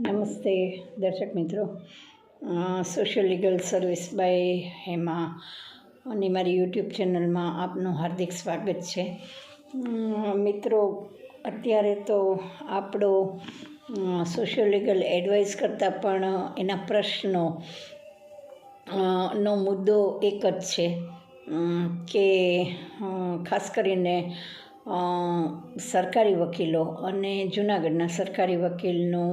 નમસ્તે દર્શક મિત્રો. Social legal service by Hema અને મારી યુટ્યુબ ચેનલમાં આપનું હાર્દિક સ્વાગત છે. મિત્રો, અત્યારે તો આપણો સોશિયલ લીગલ એડવાઇસ કરતાં પણ એના પ્રશ્નો નો મુદ્દો એક જ છે. કે ખાસ કરીને સરકારી વકીલો અને જૂનાગઢના સરકારી વકીલનું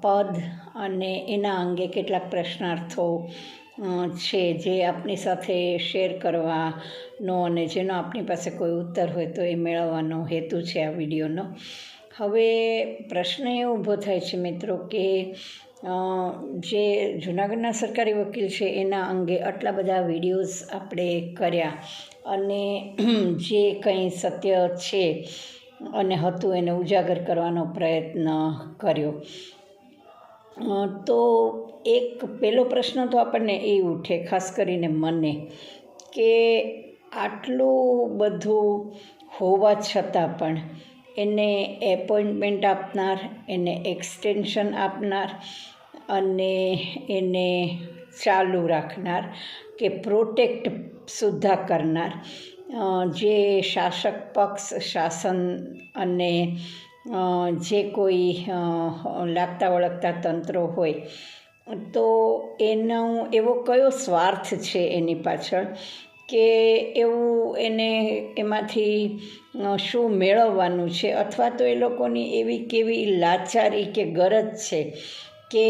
પદ અને એના અંગે કેટલાક પ્રશ્નાર્થો છે જે આપની સાથે શેર કરવાનો અને જેનો આપની પાસે કોઈ ઉત્તર હોય તો એ મેળવવાનો હેતુ છે આ વિડીયોનો. હવે પ્રશ્ન એ ઊભો થાય છે મિત્રો કે જે જૂનાગઢના સરકારી વકીલ છે એના અંગે આટલા બધા વિડીયોઝ આપણે કર્યા અને જે કંઈ સત્ય છે અને હતું એને ઉજાગર કરવાનો પ્રયત્ન કર્યો. તો એક પહેલો પ્રશ્ન તો આપણને એ ઉઠે, ખાસ કરીને મને, કે આટલું બધું હોવા છતાં પણ એને એપોઇન્ટમેન્ટ આપનાર, એને એક્સટેન્શન આપનાર અને એને ચાલુ રાખનાર કે પ્રોટેક્ટ સુદ્ધા કરનાર. જે શાસક પક્ષ, શાસન અને જે કોઈ લાગતા વળગતા તંત્રો હોય, તો એનો એવો કયો સ્વાર્થ છે એની પાછળ કે એવું એને એમાંથી શું મેળવવાનું છે? અથવા તો એ લોકોની એવી કેવી લાચારી કે ગરજ છે કે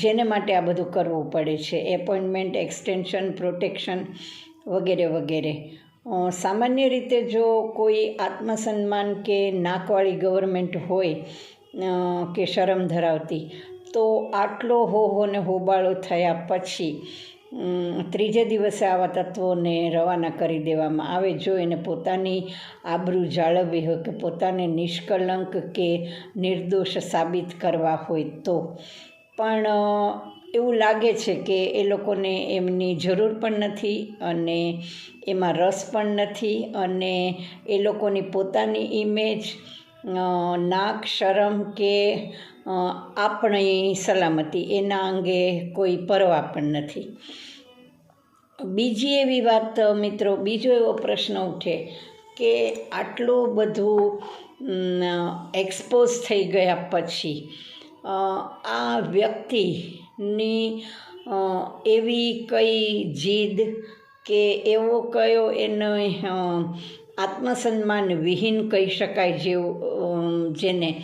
જેને માટે આ બધું કરવું પડે છે? એપોઇન્ટમેન્ટ, એક્સટેન્શન, પ્રોટેક્શન વગેરે વગેરે. સામાન્ય રીતે જો કોઈ આત્મસન્માન કે નાકવાળી ગવર્મેન્ટ હોય કે શરમ ધરાવતી, તો આટલો હોહો ને હોબાળો થયા પછી ત્રીજે દિવસે આવા તત્વોને રવાના કરી દેવામાં આવે, જો એને પોતાની આબરૂ જાળવવી હોય કે પોતાને નિષ્કલંક કે નિર્દોષ સાબિત કરવા હોય તો. પણ એવું લાગે છે કે એ લોકોને એમની જરૂર પણ નથી અને એમાં રસ પણ નથી અને એ લોકોની પોતાની ઇમેજ નાક, શરમ કે આપણી સલામતી, એના અંગે કોઈ પરવા પણ નથી. બીજી એવી વાત, મિત્રો, બીજો એવો પ્રશ્ન ઉઠે કે આટલું બધું એક્સપોઝ થઈ ગયા પછી આ વ્યક્તિની અ, એવી કઈ જીદ કે એવો કયો એનો આત્મસન્માન વિહીન કહી શકાય જેવો જેને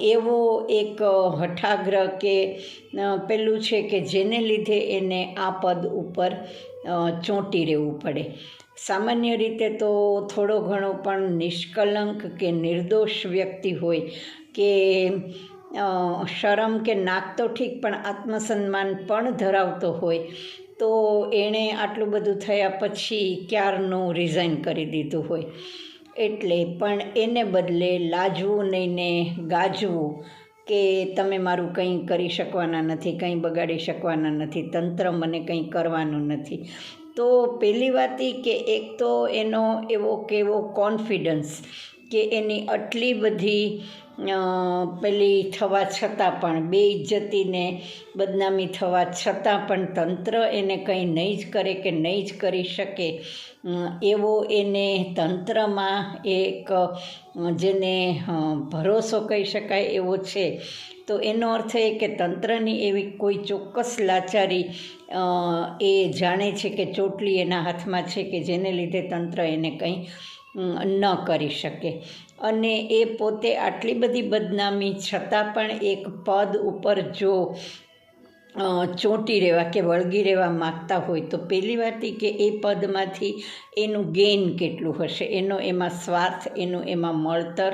એવો એક હઠાગ્રહ કે પેલું છે કે જેને લીધે એને આ પદ ઉપર ચોંટી રહેવું પડે. સામાન્ય રીતે તો થોડો ઘણો પણ નિષ્કલંક કે નિર્દોષ વ્યક્તિ હોય કે શરમ કે નાક તો ઠીક, પણ આત્મસન્માન પણ ધરાવતો હોય, તો એણે આટલું બધું થયા પછી ક્યારનું રિઝાઇન કરી દીધું હોય? એટલે પણ એને બદલે લાજવું નહીં ને ગાજવું કે તમે મારું કંઈ કરી શકવાના નથી, કંઈ બગાડી શકવાના નથી, તંત્ર મને કંઈ કરવાનું નથી. તો પહેલી વાત એ કે એક તો એનો એવો કેવો કોન્ફિડન્સ કે એની આટલી બધી પેલી થવા છતાં પણ બે ઇજ્જતીને બદનામી થવા છતાં પણ તંત્ર એને કંઈ નહીં જ કરે કે નહીં જ કરી શકે એવો એને તંત્રમાં એક જેને ભરોસો કહી શકાય એવો છે. તો એનો અર્થ એ કે તંત્રની એવી કોઈ ચોક્કસ લાચારી એ જાણે છે કે ચોટલી એના હાથમાં છે કે જેને લીધે તંત્ર એને કંઈ ન કરી શકે. અને એ પોતે આટલી બધી બદનામી છતાં પણ એક પદ ઉપર જો ચોંટી રહેવા કે વળગી રહેવા માગતા હોય તો પહેલી વાત એ કે એ પદમાંથી એનું ગેઇન કેટલું હશે? એનો એમાં સ્વાર્થ, એનું એમાં મળતર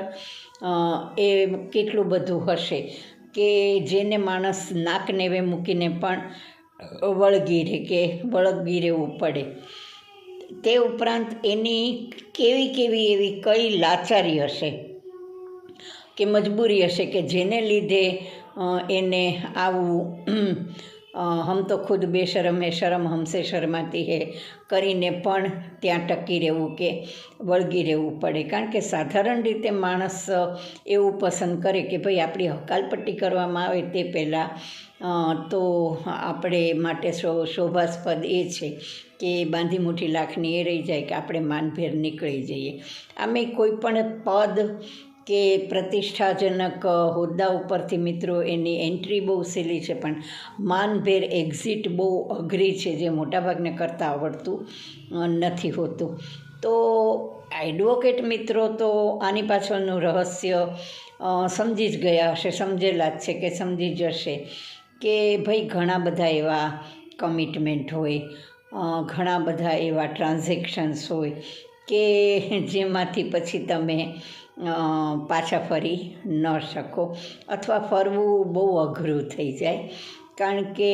એ કેટલું બધું હશે? કે જેને માણસ નાક નેવે મૂકીને પણ વળગી રહે કે વળગી રહેવું પડે? તે ઉપરાંત એની કેવી કેવી એવી કઈ લાચારી હશે કે મજબૂરી હશે કે જેને લીધે એને આવું હમ તો ખુદ બેશરમ હે શરમ હમસે શરમાતી હે. કરીને પણ ત્યાં ટકી રહેવું કે વળગી રહેવું પડે. કારણ કે સાધારણ રીતે માણસ એવું પસંદ કરે કે ભાઈ આપણી હકાલપટ્ટી કરવામાં આવે તે પહેલાં તો આપણે માટે શોભાસ્પદ એ છે કે બાંધી મુઠ્ઠી લાખની એ રહી જાય કે આપણે માનભેર નીકળી જઈએ. આમે કોઈ પણ પદ કે પ્રતિષ્ઠાજનક હોદ્દા ઉપરથી મિત્રો એની એન્ટ્રી બહુ સહેલી છે, પણ માનભેર એક્ઝિટ બહુ અઘરી છે, જે મોટાભાગને કરતાં આવડતું નથી હોતું. તો એડવોકેટ મિત્રો તો આની પાછળનું રહસ્ય સમજી જ ગયા હશે, સમજેલા જ છે કે સમજી જશે કે ભાઈ ઘણા બધા એવા કમિટમેન્ટ હોય ઘણા બધા એવા ટ્રાન્ઝેક્શન્સ હોય કે જેમાંથી પછી તમે પાછા ફરી ન શકો અથવા ફરવું બહુ અઘરું થઈ જાય. કારણ કે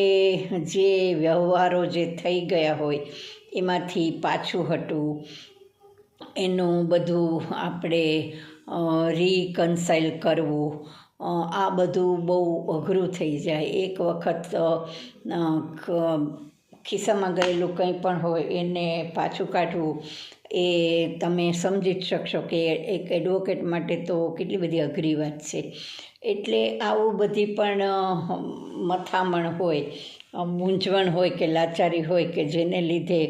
જે વ્યવહારો જે થઈ ગયા હોય, એમાંથી પાછું હટવું, એનું બધું આપણે રિકન્સાઇલ કરવું આ બધું બહુ અઘરું થઈ જાય. એક વખત ખિસ્સામાં ગયેલું કંઈ પણ હોય, એને પાછું કાઢવું એ તમે સમજી જ શકશો કે એક એડવોકેટ માટે તો કેટલી બધી અઘરી વાત છે. એટલે આવું બધી પણ મથામણ હોય મૂંઝવણ હોય કે લાચારી હોય કે જેને લીધે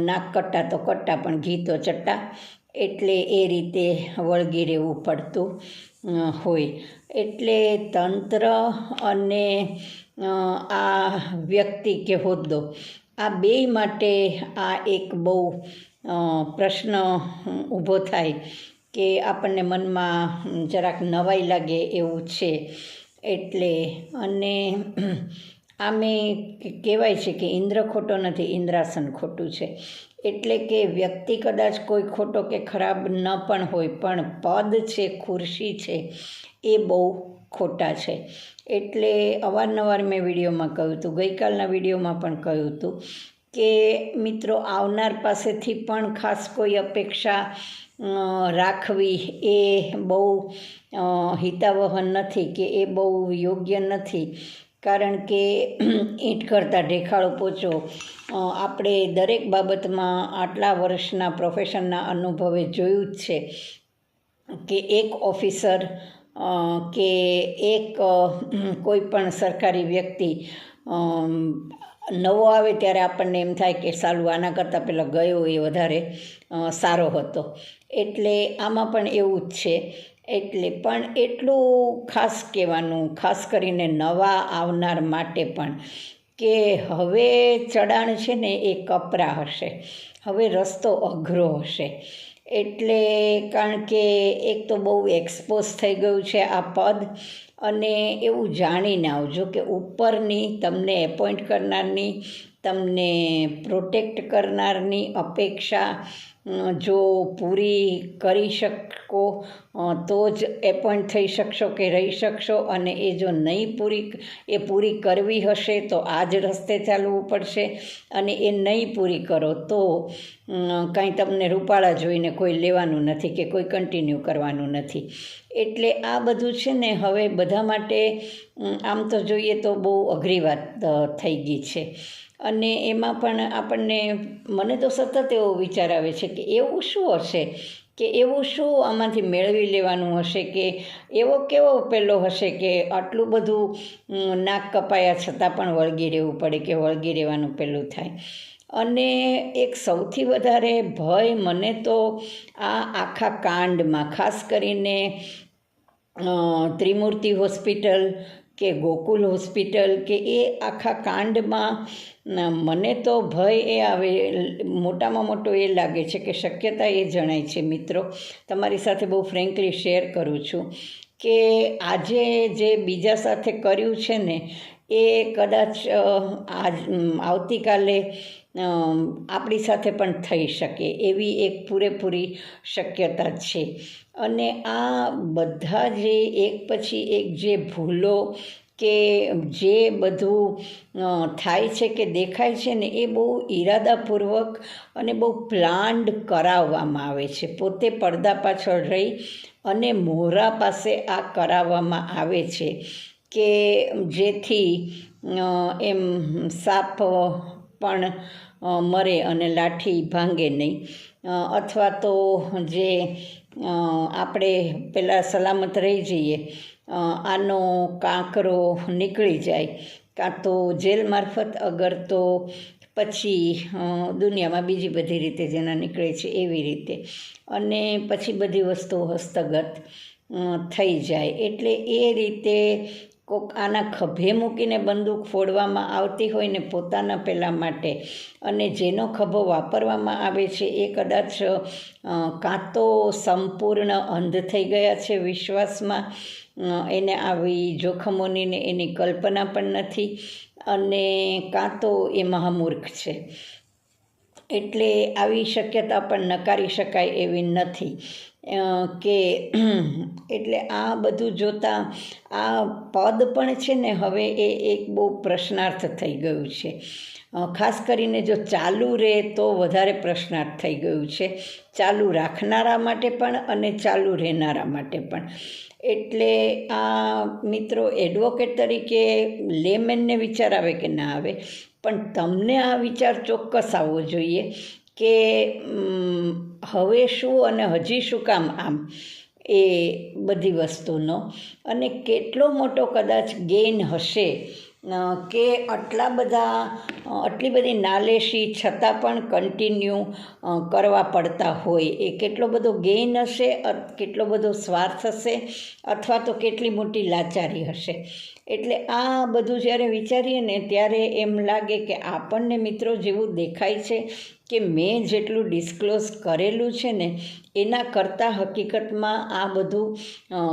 નાક કટ્ટા તો કટ્ટા પણ ઘી તો ચટ્ટા, એટલે એ રીતે વળગી રહેવું પડતું હોય. એટલે તંત્ર અને આ વ્યક્તિ કે હોદ્દો, આ બેય માટે આ એક બહુ પ્રશ્ન ઊભો થાય કે આપણને મનમાં જરાક નવાઈ લાગે એવું છે. એટલે અને આમે કહેવાય છે કે ઇન્દ્ર ખોટો નથી, ઇન્દ્રાસન ખોટું છે. એટલે કે વ્યક્તિ કદાચ કોઈ ખોટો કે ખરાબ ન પણ હોય, પણ પદ છે, ખુરશી છે, એ બહુ ખોટા છે. એટલે અવારનવાર મેં વિડીયોમાં કહ્યું હતું, ગઈકાલના વિડીયોમાં પણ કહ્યું હતું કે મિત્રો આવનાર પાસેથી પણ ખાસ કોઈ અપેક્ષા રાખવી એ બહુ હિતાવહ નથી કે એ બહુ યોગ્ય નથી. કારણ કે ઈંટ કરતાં ઢેખાળો પોચો આપણે દરેક બાબતમાં આટલા વર્ષના પ્રોફેશનના અનુભવે જોયું જ છે કે એક ઓફિસર કે એક કોઈ પણ સરકારી વ્યક્તિ નવો આવે ત્યારે આપણને એમ થાય કે સાલું આના કરતાં પહેલાં ગયો એ વધારે સારો હતો. એટલે આમાં પણ એવું જ છે. એટલે પણ એટલું ખાસ કહેવાનું, ખાસ કરીને નવા આવનાર માટે પણ કે હવે ચડાણ છે ને એ કપરા હશે. હવે રસ્તો અઘરો હશે. એટલે કારણ કે એક તો બહુ એક્સપોઝ થઈ ગયું છે આ પદ અને એવું જાણીને આવજો કે ઉપરની તમને એપોઇન્ટ કરનારની, તમને પ્રોટેક્ટ કરનારની અપેક્ષા જો પૂરી કરી શકો તો જ એપોઇન્ટ થઈ શકશો કે રહી શકશો. અને એ જો નહીં પૂરી, એ પૂરી કરવી હશે તો આ જ રસ્તે ચાલવું પડશે. અને એ નહીં પૂરી કરો તો કાંઈ તમને રૂપાળા જોઈને કોઈ લેવાનું નથી કે કોઈ કન્ટિન્યુ કરવાનું નથી. એટલે આ બધું છે ને હવે બધા માટે આમ તો જોઈએ તો બહુ અઘરી વાત થઈ ગઈ છે. અને એમાં પણ આપણને, મને તો સતત એવો વિચાર આવે છે કે એવું શું હશે? કે એવું શું આમાંથી મેળવી લેવાનું હશે? કે એવો કેવો પેલો હશે કે આટલું બધું નાક કપાયા છતાં પણ વળગી રહેવું પડે કે વળગી રહેવાનું પેલું થાય. અને એક સૌથી વધારે ભય મને તો આ આખા કાંડમાં, ખાસ કરીને ત્રિમૂર્તિ હોસ્પિટલ કે ગોકુલ હોસ્પિટલ કે એ આખા કાંડમાં ન, મને તો ભય એ આવે મોટામાં મોટો એ લાગે છે કે શક્યતા એ જણાય છે મિત્રો. તમારી સાથે બહુ ફ્રેન્કલી શેર કરું છું કે આજે જે બીજા સાથે કર્યું છે ને એ કદાચ આજ આવતીકાલે આપણી સાથે પણ થઈ શકે એવી એક પૂરેપૂરી શક્યતા છે. અને આ બધા જે એક પછી એક જે ભૂલો કે જે બધું થાય છે કે દેખાય છે ને એ બહુ ઈરાદાપૂર્વક અને બહુ પ્લાન્ડ કરાવવામાં આવે છે. પોતે પડદા પાછળ રહી અને મોહરા પાસે આ કરાવવામાં આવે છે કે જેથી એમ સાપ પણ મરે અને લાઠી ભાંગે નહીં. અથવા તો જે આપણે પહેલાં સલામત રહી જઈએ આનો કાંકરો નીકળી જાય, કાં તો જેલ મારફત, અગર તો પછી દુનિયામાં બીજી બધી રીતે જેના નીકળે છે એવી રીતે. અને પછી બધી વસ્તુઓ હસ્તગત થઈ જાય. એટલે એ રીતે કોક આના ખભે મૂકીને બંદૂક ફોડવામાં આવતી હોય ને પોતાના પેલા માટે. અને જેનો ખભો વાપરવામાં આવે છે એ કદાચ કાં તો સંપૂર્ણ અંધ થઈ ગયા છે વિશ્વાસમાં. એને આવી જોખમોની ને એની કલ્પના પણ નથી અને કાં તો એ મહામૂર્ખ છે. એટલે આવી શક્યતા પણ નકારી શકાય એવી નથી. કે એટલે આ બધું જોતાં આ પદ પણ છે ને હવે એ એક બહુ પ્રશ્નાર્થ થઈ ગયું છે. ખાસ કરીને જો ચાલુ રહે તો વધારે પ્રશ્નાર્થ થઈ ગયું છે. ચાલુ રાખનારા માટે પણ અને ચાલુ રહેનારા માટે પણ. એટલે આ મિત્રો એડવોકેટ તરીકે લેમેનને વિચાર આવે કે ના આવે. પણ તમને આ વિચાર ચોક્કસ આવવો જોઈએ. કે હવે શું અને હજી શું કામ? આમ એ બધી વસ્તુનો. અને કેટલો મોટો કદાચ ગેઇન હશે કે આટલા બધા આટલી બધી નાલેશી છતાં પણ કન્ટિન્યુ કરવા પડતા હોય, એ કેટલો બધો ગેઇન હશે કેટલો બધો સ્વાર્થ હશે, અથવા તો કેટલી મોટી લાચારી હશે. એટલે આ બધું જ્યારે વિચારીએ ને ત્યારે એમ લાગે કે આપણને મિત્રો જેવું દેખાય છે કે મેં જેટલું ડિસ્ક્લોઝ કરેલું છે ને, એના કરતાં હકીકતમાં આ બધું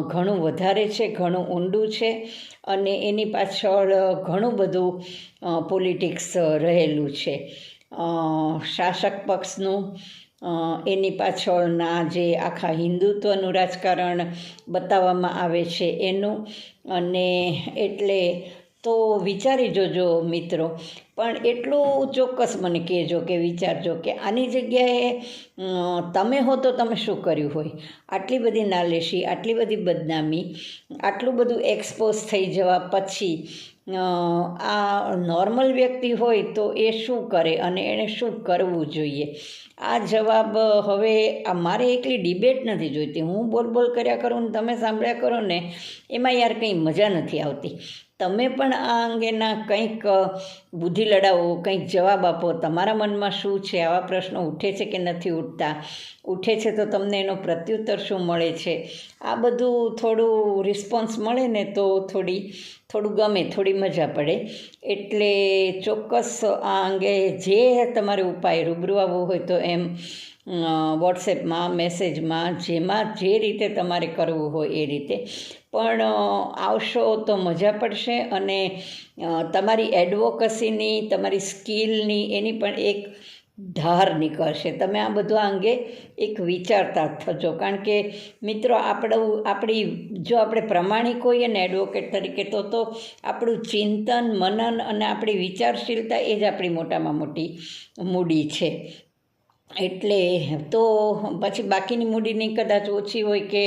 ઘણું વધારે છે, ઘણું ઊંડું છે અને એની પાછળ ઘણું બધું પોલિટિક્સ રહેલું છે. શાસક પક્ષનું એની પાછળના જે આખા હિન્દુત્વનું રાજકારણ બતાવવામાં આવે છે એનું અને એટલે તો વિચારી જોજો મિત્રો. પણ એટલું ચોક્કસ મને કહેજો કે વિચારજો કે આની જગ્યાએ તમે હો તો તમે શું કર્યું હોય? આટલી બધી નાલેશી, આટલી બધી બદનામી, આટલું બધું એક્સપોઝ થઈ જવા પછી આ નોર્મલ વ્યક્તિ હોય તો એ શું કરે અને એણે શું કરવું જોઈએ? આ જવાબ હવે આ મારે એકલી ડિબેટ નથી જોઈતી. હું બોલ બોલ કર્યા કરું ને તમે સાંભળ્યા કરો ને, એમાં યાર કંઈ મજા નથી આવતી. તમે પણ આ અંગેના કંઈક બુદ્ધિ લડાવો, કંઈક જવાબ આપો. તમારા મનમાં શું છે? આવા પ્રશ્નો ઉઠે છે કે નથી ઉઠતા? ઉઠે છે તો તમને એનો પ્રત્યુત્તર શું મળે છે? આ બધું થોડું રિસ્પોન્સ મળે ને તો થોડી, થોડું ગમે, થોડી મજા પડે. એટલે ચોક્કસ આ અંગે જે તમારે ઉપાય રૂબરૂ આવવો હોય તો એમ વોટ્સએપમાં, મેસેજમાં, જેમાં જે રીતે તમારે કરવું હોય એ રીતે. પણ આવશો તો મજા પડશે અને તમારી એડવોકસીની, તમારી સ્કિલની એની પણ એક ધાર નીકળશે. તમે આ બધું અંગે એક વિચારતા થજો. કારણ કે, મિત્રો, આપણું, આપણી, જો આપણે પ્રમાણિક હોઈએ ને એડવોકેટ તરીકે, તો તો આપણું ચિંતન, મનન અને આપણી વિચારશીલતા એ જ આપણી મોટામાં મોટી મૂડી છે. એટલે તો પછી બાકીની મૂડીની કદાચ ઓછી હોય કે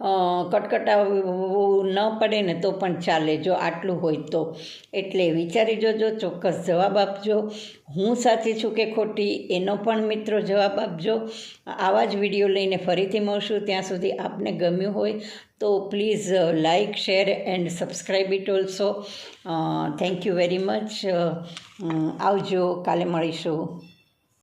અ, કટકટાવવું ન પડે ને તો પણ ચાલે જો આટલું હોય તો. એટલે વિચારી જોજો ચોક્કસ જવાબ આપજો. હું સાચી છું કે ખોટી એનો પણ મિત્રો જવાબ આપજો. આવા જ વીડિયો લઈને ફરીથી મળશું. ત્યાં સુધી આપને ગમ્યું હોય તો please like share and subscribe it also. Thank you very much. આવજો કાલે મળીશું.